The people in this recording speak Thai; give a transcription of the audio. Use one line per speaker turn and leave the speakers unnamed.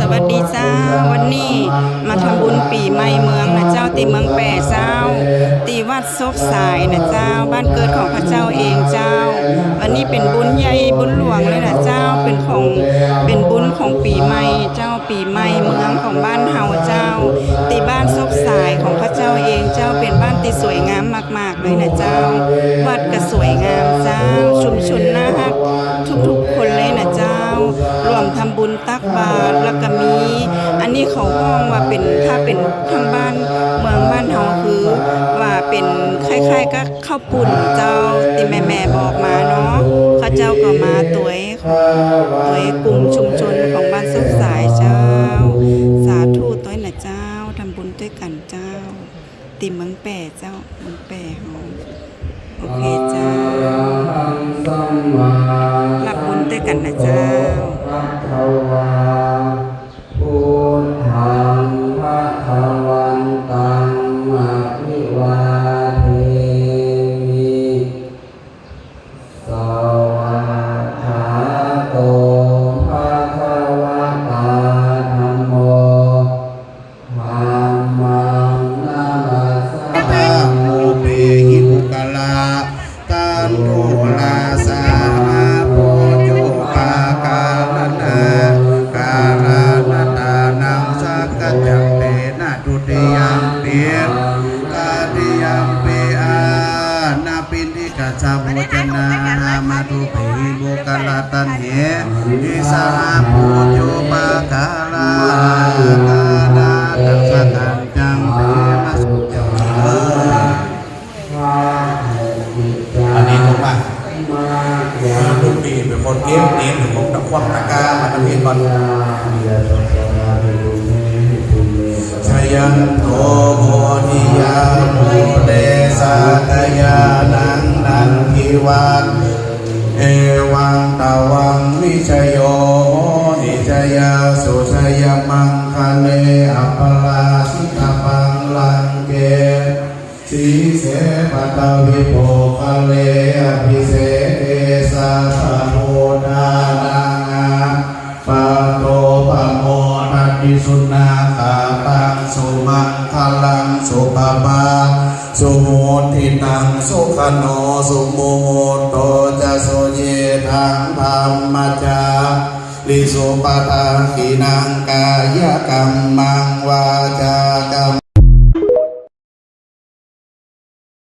สวัสดีเจ้าวันนี้มาทำบุญปีใหม่เมืองนะเจ้าตีเมืองแปะเจ้า ตีวัดซกสายนะเจ้า บ้านเกิดของพระเจ้าเองเจ้า วันนี้เป็นบุญใหญ่บุญหลวงเลยนะเจ้าเป็นของเป็นบุญของปีใหม่เจ้าปีใหม่เมืองของบ้านเฮาเจ้า ตีบ้านซกสายของพระเจ้าเองเจ้าเป็นบ้านที่สวยงามมาก ๆ เลยนะเจ้า วัดก็สวยงามเจ้า ชุมชนน่ารักทุกำบุญตักบาตรแล้วก็มี อันนี้เขาห้องว่าเป็นถ้าเป็นทางบ้านเมืองบ้านเฮาคือว่าเป็นคล้ายๆก็ข้าวปุ่นเจ้าที่แม่แม่ๆบอกมาเนาะข้าเจ้าก็มาตัวเองตัวเองกลุ่มชุมชนของบ้านสุขสายเจ้า สาธุต้อยนะเจ้าทำบุญด้วยกันเจ้า ติมเมืองแปะเจ้าเมืองแปะเฮาโอเคเจ้ารับบุญด้วยกันนะเจ้า
พุทธังพระทวันตังอะภิวาเทมิสวา
จจาโมจนามาตุเปหิปุกลาตันเหทิสาโพโยปากาลากาลานังสักกะจังเตนะสุจาอันนี้ถูกป่ะลูกปีเป็นคนเก็บเน้นหรือคนตะควักตะกร้ามาทำเองก่อนชยันโตโพธิยาโมเดสาตยานังนันทิ วันเอวังตวังวิชโยโหนิชยาสุชยมังคะเนอัปปลาสิกปังลังเกสีเสปตตวิโภคะเลอภิเสเอสาสะโมทานังปะโตปะโมทัตติสุนาคาตังสุมังคลังสุปปาสุโม ทิตังสุขโนสุโมโตจะโสเยทังธรรมจาลิสุปตังกินังกายกรรมังวาจาร